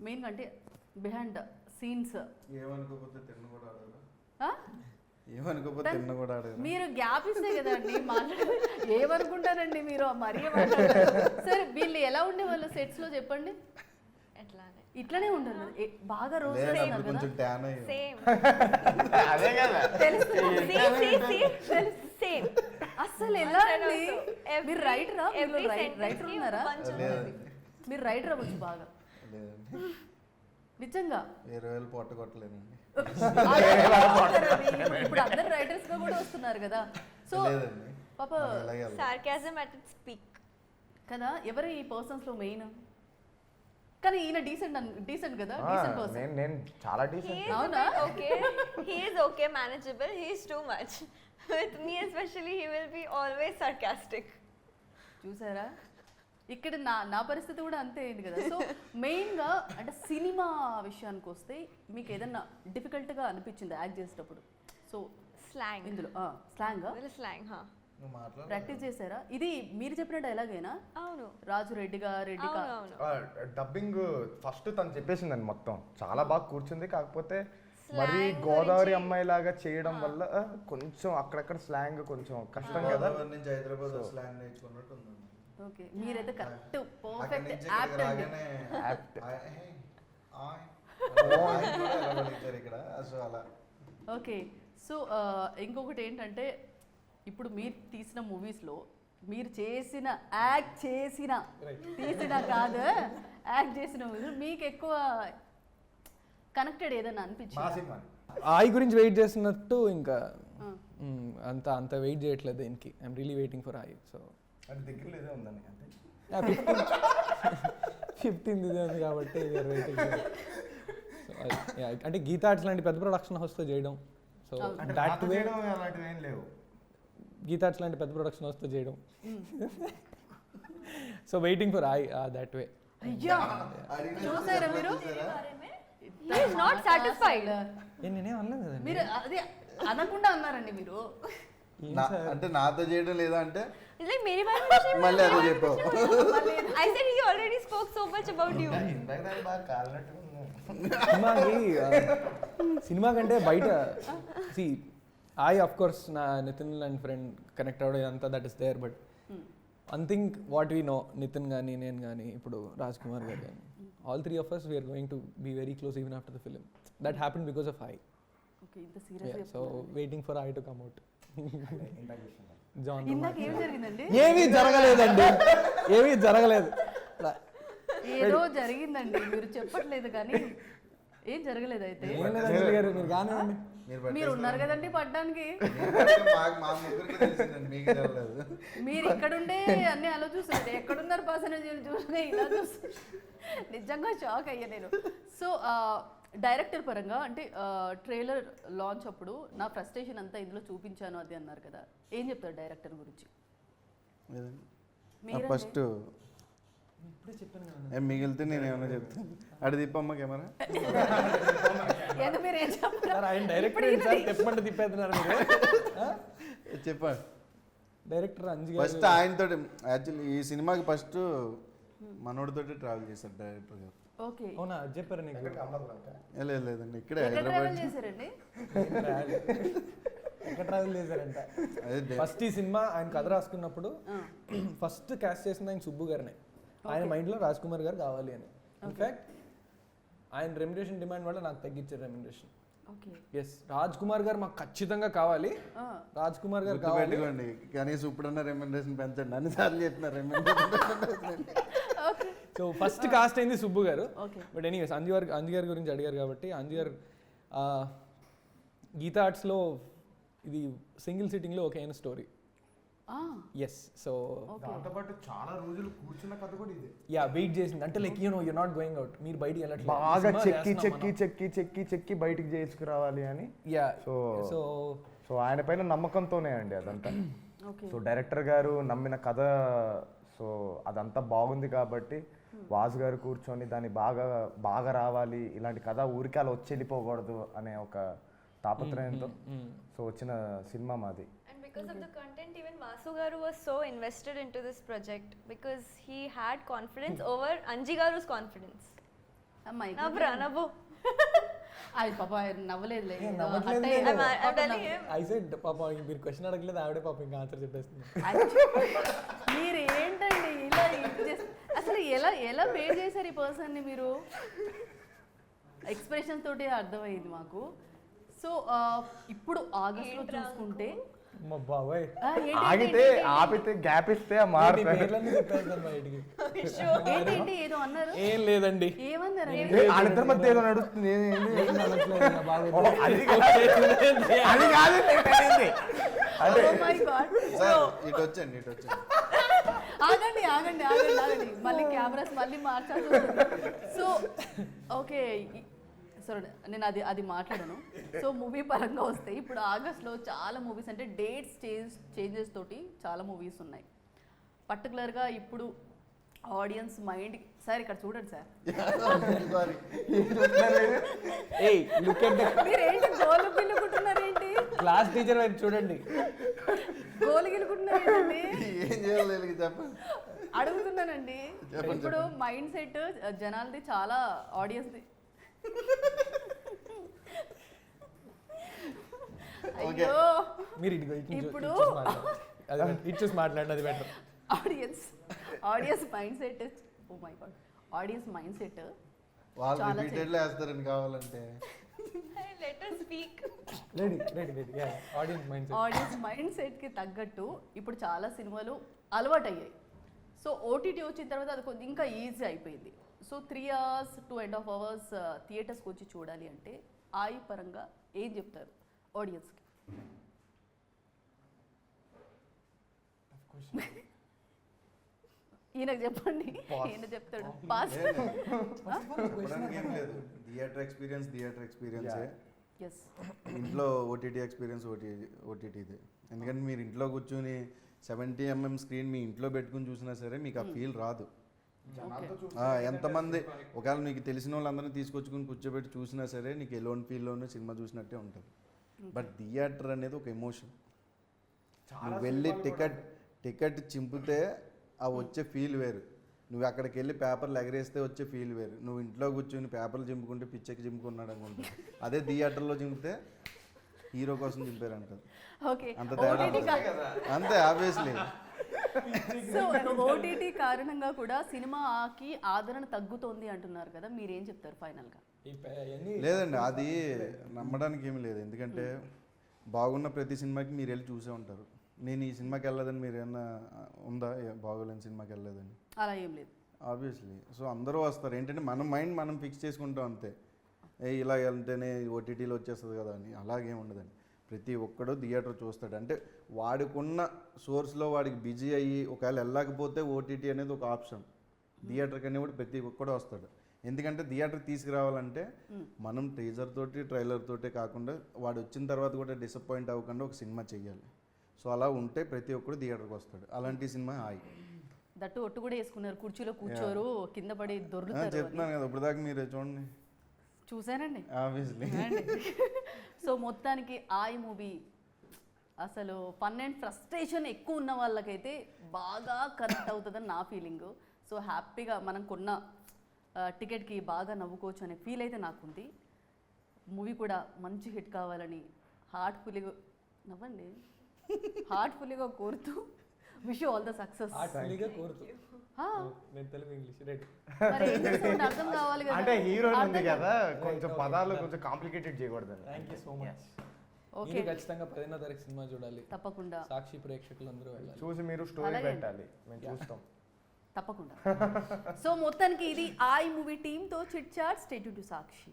Main అంటే behind scenes ఏమనుకోకపోతే తిన్న కూడా అడగరా ఏమనుకోకపోతే దాన్- తిన్న కూడా అడగరా మీరు గ్యాప్ ఇస్తే కదండి మాట్లాడే. ఏమనుకుంటారండి మీరు? మరీ సరే వీళ్ళు ఎలా ఉండేవాళ్ళు సెట్స్లో చెప్పండి ఇట్లనే ఉండరు ఏ- బాగా రోజు కొంచెం ట్యాన్ సేమ్ అదే కదా. సేమ్ అసలు ఎలా అండి మీరు రైటరా మీరు రైటర్ ఉన్నారా? మీరు రైటర్ అవ్వచ్చు బాగా. లేదండి. నిజంగా? వేరే వేలు పొట్ట కొట్టలేదండి. ఇప్పుడు- అందరు రైటర్స్గా కూడా వస్తున్నారు కదా. సో లేదండి. పాప. సార్కాజం అట్ ఇట్స్ పీక్ కదా ఎవరు ఈ పర్సన్స్లో మెయిన్ కానీ ఈయన డీసెంట్ డీసెంట్ కదా డీసెంట్ పర్సన్ నేను నేను చాలా డీసెంట్ అవునా? He is okay, manageable. He is too much. With me especially, he will be always sarcastic. చూసారా? ఇక్కడ నా నా పరిస్థితి కూడా అంతే అయింది కదా. సో మెయిన్గా అంటే సినిమా విషయానికి వస్తే మీకు ఏదన్నా డిఫికల్ట్గా అనిపించింది యాక్ట్ చేసేటప్పుడు? So Slang. ఇందులో స్లాంగ్ మాట్లాడు ప్రాక్టీస్ చేశారా? ఇది మీరు చెప్పిన డైలాగేనా అవును. రాజు రెడ్డిగా రెడ్డిగా డబ్బింగ్ ఫస్ట్ తను చెప్పేసిందండి మొత్తం. చాలా బాగా కూర్చుంది కాకపోతే మరి గోదావరి అమ్మాయి లాగా చేయడం వల్ల కొంచెం అక్కడక్కడ స్లాంగ్ కొంచెం కష్టం కదా. నుంచి హైదరాబాద్ స్లాంగ్ నేర్చుకున్నట్టు ఓకే మీరైతే కరెక్ట్ పర్ఫెక్ట్ యాప్ట్ అండి. పలికారు ఇక్కడ సో అలా. ఓకే సో ఇంకొకటి ఏంటంటే ఇప్పుడు మీరు తీసిన మూవీస్లో మీరు చేసిన యాక్ట్ చేసిన తీసిన కాదు యాక్ట్ చేసిన మూవీస్ మీకు ఎక్కువ కనెక్టెడ్ ఏదైనా అనిపించింది? ఆయి గురించి వెయిట్ చేస్తున్నట్టు ఇంకా అంత అంత వెయిట్ చేయట్లేదు దీనికి. ఐఎమ్ రియలీ వెయిటింగ్ ఫర్ ఆయి సో అది దగ్గరలో ఏదో ఉందండి అంతే ఫిఫ్టీన్ ఫిఫ్టీన్త్ ఇదే ఉంది కాబట్టి వెయిటింగ్ అంటే గీతా ఆర్ట్స్ లాంటి పెద్ద ప్రొడక్షన్ హౌస్తో చేయడం. సో దాట్ వే అలాంటివి ఏం లేవు. గీతా ఆర్ట్స్ లాంటి పెద్ద ప్రొడక్షన్ హౌస్తో చేయడం. సో వెయిటింగ్ ఫర్ ఆయి దట్ వే అయ్యా! చూసారా మీరు? satisfied. ఏ నేనేం అనలేదు మీరు అదే అనకుండా అన్నారండి మీరు. నా- సార్? అంటే నాతో చేయడం లేదా అంటే It's like मेरे बारे में कुछ మళ్ళీ అదే नहीं చెప్పావు I said he already spoke so much about you. ఇందాక దాకా బాగా కాలినట్టు ఉంది. సినిమాకి ఆ, సినిమా కంటే బయట సి ఐ అఫ్ కోర్స్ నా నితిన్ అండ్ ఫ్రెండ్ కనెక్ట్ అవ్వడం ఇదంతా that is there but one thing what we know Nitin కానీ నేను కానీ ఇప్పుడు రాజ్ కుమార్ గారు కానీ all three of us we are going to be very close even after the film that happen because of I okay ఇంత serious so waiting for I to come out ఏమీ జరగలేదండి. ఏమీ జరగలేదు. ఏదో జరిగిందండి మీరు చెప్పట్లేదు కానీ ఏం జరగలేదు అయితే. మీరు ఉన్నారు కదండి పడ్డానికి. మీరు ఇక్కడుండే అన్ని అలా చూస్తున్నారు. ఎక్కడున్నారు పర్సనల్ చూసుకునే ఇలా చూస్తున్నారు. నిజంగా షాక్ అయ్యా నేను. సో డైరెక్టర్ పరంగా అంటే ట్రైలర్ లాంచ్ అప్పుడు నా ఫ్రస్ట్రేషన్ అంతా ఇందులో చూపించాను అది అన్నారు కదా. ఏం చెప్తారు డైరెక్టర్ గురించి? ఫస్ట్ ఇప్పుడే చెప్పాను కదా ఏం మిగిలితే నేను ఏమైనా చెప్తాను. అడి తిప్పమ్మ కెమెరా. ఏందో మీరు ఏం చెప్పరు? సార్ ఆయన డైరెక్టర్ తిప్పేస్తున్నారు చెప్పండి డైరెక్టర్ అంజు ఫస్ట్ ఆయనతో యాక్చువల్లీ ఈ సినిమాకి ఫస్ట్ మనోడితోటి ట్రావెల్ చేశారు డైరెక్టర్ గారు. ఓకే. అవునా? అది చెప్పారు నీకు? లేదు లేదండి. ఇక్కడే హైదరాబాద్. చేశారండి? ఎక్కడ ట్రావెల్ చేశారంట? ఫస్ట్ ఈ సినిమా ఆయన కథ రాసుకున్నప్పుడు ఫస్ట్ క్యాస్ట్ చేసింది ఆయన సుబ్బు గారినే. ఆయన మైండ్లో రాజ్ కుమార్ గారు కావాలి అని. ఇన్ఫాక్ట్ ఆయన రెమ్యునరేషన్ డిమాండ్ వల్ల నాకు తగ్గించారు remuneration okay. Yes Raj Kumar గారు మాకు ఖచ్చితంగా కావాలి. రాజ్ కుమార్ గారు కావాలి. కనీసం ఇప్పుడన్నా రెమ్యునరేషన్ పెంచండి. అన్ని సార్లు చెప్పిన remuneration okay. So first cast అయింది సుబ్బు గారు. బట్ ఎనీవేస్ అంజు గారు అంజు గారి గురించి అడిగారు కాబట్టి అంజు గారు గీతా ఆర్ట్స్లో ఇది సింగిల్ సిట్టింగ్లో ఒక అయిన స్టోరీ. ఎస్ సో దాంతోపాటు చాలా రోజులు కూర్చున్న కథ కూడా ఇదే. యా వెయిట్ చేసింది. అంటే like you know you not going out మీరు బయటికి వెళ్ళట్లేదు. బాగా చెక్కి చెక్కి చెక్కి చెక్కి చెక్కి బయటికి చేసుకురావాలి అని. యా సో సో సో ఆయన పైన నమ్మకంతోనే అండి అదంతా. ఓకే సో డైరెక్టర్ గారు నమ్మిన కథ సో అదంతా బాగుంది కాబట్టి వాసు గారు కూర్చొని దాన్ని బాగా బాగా రావాలి ఇలాంటి కథ ఊరికే అలా వచ్చి వెళ్ళిపోకూడదు అనే ఒక తాపత్రయంతో సో వచ్చిన సినిమా మాది And because of the content, even Vasu Garu was so invested into this project because he had confidence over Anji Garu's confidence. నవ్వు అది పాప I'm పాపం మీరు క్వశ్చన్ అడగలేదు ఆవిడే పాప ఇంకా ఆన్సర్ చెప్పేస్తుంది. మీరు ఏంటండి ఇలా అసలు ఎలా ఎలా పే చేశారు ఈ పర్సన్ని మీరు? ఎక్స్ప్రెషన్ తోటి అర్థమైంది మాకు. సో ఇప్పుడు ఆగస్ట్లో చూసుకుంటే బాబాయ్. ఆగితే? ఆపితే గ్యాప్ ఇస్తే ఏంటి ఏదో అన్నారు? ఏం లేదండి. వాళ్ళిద్దరి మధ్య ఏదో నడుస్తుంది అది కాదు. Oh my God. సార్ ఇటు వచ్చండి ఇటు వచ్చండి. ఆగండి ఆగండి ఆగండి ఆగండి. మళ్ళీ కెమెరాస్ మళ్ళీ మార్చాల్సి సో ఓకే సో నేను అది అది మాట్లాడను. సో మూవీ పరంగా వస్తే ఇప్పుడు ఆగస్ట్లో చాలా మూవీస్ అంటే డేట్స్ చేంజ్ చేంజెస్ తోటి చాలా మూవీస్ ఉన్నాయి. పర్టికులర్గా ఇప్పుడు ఆడియన్స్ మైండ్ సార్ ఇక్కడ చూడండి సార్. గోలు క్లాస్ టీచర్ వైపు చూడండి. గోలు ఏం చెప్పండి. అడుగుతున్నానండి. ఇప్పుడు మైండ్ సెట్ జనాలది చాలా ఆడియన్స్ది Okay. అయ్యో. మీరు చూ- ఇప్పుడు- ఇటు చూసి మాట్లాడండి. అది better. ఇటు చూసి మాట్లాడండి అది better. Audience audience mind set oh my god audience mind set వాళ్ళు చాలా రిపీటెడ్లీ వేస్తారని కావాలంటే. Us speak. Ready ready ready audience mind audience mind సెట్కి తగ్గట్టు ఇప్పుడు చాలా సినిమాలు అలవాటు అయ్యాయి సో ఓటీటీ వచ్చిన తర్వాత అది కొంచెం ఇంకా ఈజీ అయిపోయింది. So three hours two and half hours థియేటర్స్కి వచ్చి చూడాలి అంటే ఆయి పరంగా ఏం చెప్తారు? ఆడియన్స్కి ఈయనకు చెప్పండి. ఈయన చెప్తాడు. పాస్ థియేటర్ ఎక్స్పీరియన్స్ థియేటర్ ఎక్స్పీరియన్సే ఇంట్లో ఓటీటీ ఎక్స్పీరియన్స్ ఓటీ ఓటీటీదే ఎందుకంటే మీరు ఇంట్లో కూర్చుని సెవెంటీ ఎంఎం స్క్రీన్ మీ ఇంట్లో పెట్టుకుని చూసినా సరే మీకు ఆ ఫీల్ రాదు. ఆ, ఎంతమంది ఒకవేళ మీకు తెలిసిన వాళ్ళందరినీ తీసుకొచ్చుకుని కూర్చోబెట్టి చూసినా సరే నీకు ఎలోన్ ఫీల్లోనే సినిమా చూసినట్టే ఉంటుంది. బట్ థియేటర్ అనేది ఒక ఎమోషన్. నువ్వు వెళ్ళి టికెట్ టికెట్ చింపితే ఆ వచ్చే ఫీల్ వేరు. నువ్వు అక్కడికి వెళ్ళి పేపర్లు ఎగరేస్తే వచ్చే ఫీల్ వేరు. నువ్వు ఇంట్లో కూర్చొని పేపర్లు చింపుకుంటే పిచ్చెక్కి చింపుకున్నాడు అనుకుంటా అదే థియేటర్లో చింపితే హీరో కోసం చింపారు అంటారు ఓకే. అంత తేడా. అంతే ఆబ్వియస్లీ సో ఓటీటీ కారణంగా కూడా సినిమాకి ఆదరణ తగ్గుతోంది అంటున్నారు కదా మీరేం చెప్తారు ఫైనల్గా? లేదండి అది నమ్మడానికి ఏమీ లేదు. ఎందుకంటే బాగున్న ప్రతి సినిమాకి మీరు వెళ్ళి చూసే ఉంటారు. నేను ఈ సినిమాకి వెళ్ళలేదని మీరు ఏమన్నా ఉందా? బాగోలేని సినిమాకి వెళ్ళలేదని. అలా ఏం లేదు. ఆబ్వియస్లీ సో అందరూ వస్తారు. ఏంటంటే మన మైండ్ మనం ఫిక్స్ చేసుకుంటాం అంతే. ఏ ఇలా వెళ్తేనే ఓటీటీలో వచ్చేస్తుంది కదా అని. అలాగేం ఉండదండి. ప్రతి ఒక్కడు థియేటర్ చూస్తాడు. అంటే వాడికున్న సోర్స్లో వాడికి బిజీ అయ్యి ఒకవేళ వెళ్ళకపోతే ఓటీటీ అనేది ఒక ఆప్షన్ థియేటర్కి అనేవి కూడా ప్రతి ఒక్కడు వస్తాడు. ఎందుకంటే థియేటర్ తీసుకురావాలంటే మనం టీజర్ తోటి ట్రైలర్ తోటే కాకుండా వాడు వచ్చిన తర్వాత కూడా డిసప్పాయింట్ అవ్వకుండా ఒక సినిమా చెయ్యాలి. సో అలా ఉంటే ప్రతి ఒక్కడు థియేటర్కి వస్తాడు. అలాంటి సినిమా హాయ్. దట్టు ఒట్టు కూడా వేసుకున్నారు. కుర్చీలో కూర్చోరు కింద పడి అని. చెప్తున్నాను కదా ఇప్పుడు దాకా మీరే చూడండి. చూసానండి ఆబ్వియస్లీ సో మొత్తానికి ఆయి మూవీ అసలు ఫన్ అండ్ ఫ్రస్ట్రేషన్ ఎక్కువ ఉన్న వాళ్ళకైతే బాగా కనెక్ట్ అవుతుందని నా ఫీలింగ్. సో హ్యాపీగా మనం కొన్న టికెట్కి బాగా నవ్వుకోవచ్చు అనే ఫీల్ అయితే నాకుంది. మూవీ కూడా మంచి హిట్ కావాలని హార్ట్ఫుల్గా నవ్వండి. హార్ట్ఫుల్గా కోరుతూ విష్ ఆల్ ద సక్సెస్. హార్ట్ఫుల్గా కోరుతూ. నేను తెలుగు ఇంగ్లీష్ రెడీ అర్థం కావాలి కదా. అంటే హీరోయిన్ ఉంది కదా కొంచెం పదాలు కొంచెం కాంప్లికేటెడ్ చేయకూడదని థ్యాంక్ యూ సో మచ్ మీరు ఖచ్చితంగా పదిహేనో తారీఖు సినిమా చూడాలి. తప్పకుండా. సాక్షి ప్రేక్షకులందరూ వెళ్ళాలి. చూసి మీరు స్టోరీ. పెట్టాలి. మేము చూస్తాం. తప్పకుండా. సో మొత్తానికి ఇది ఐ మూవీ టీంతో chit chat. Stay tuned to Sakshi.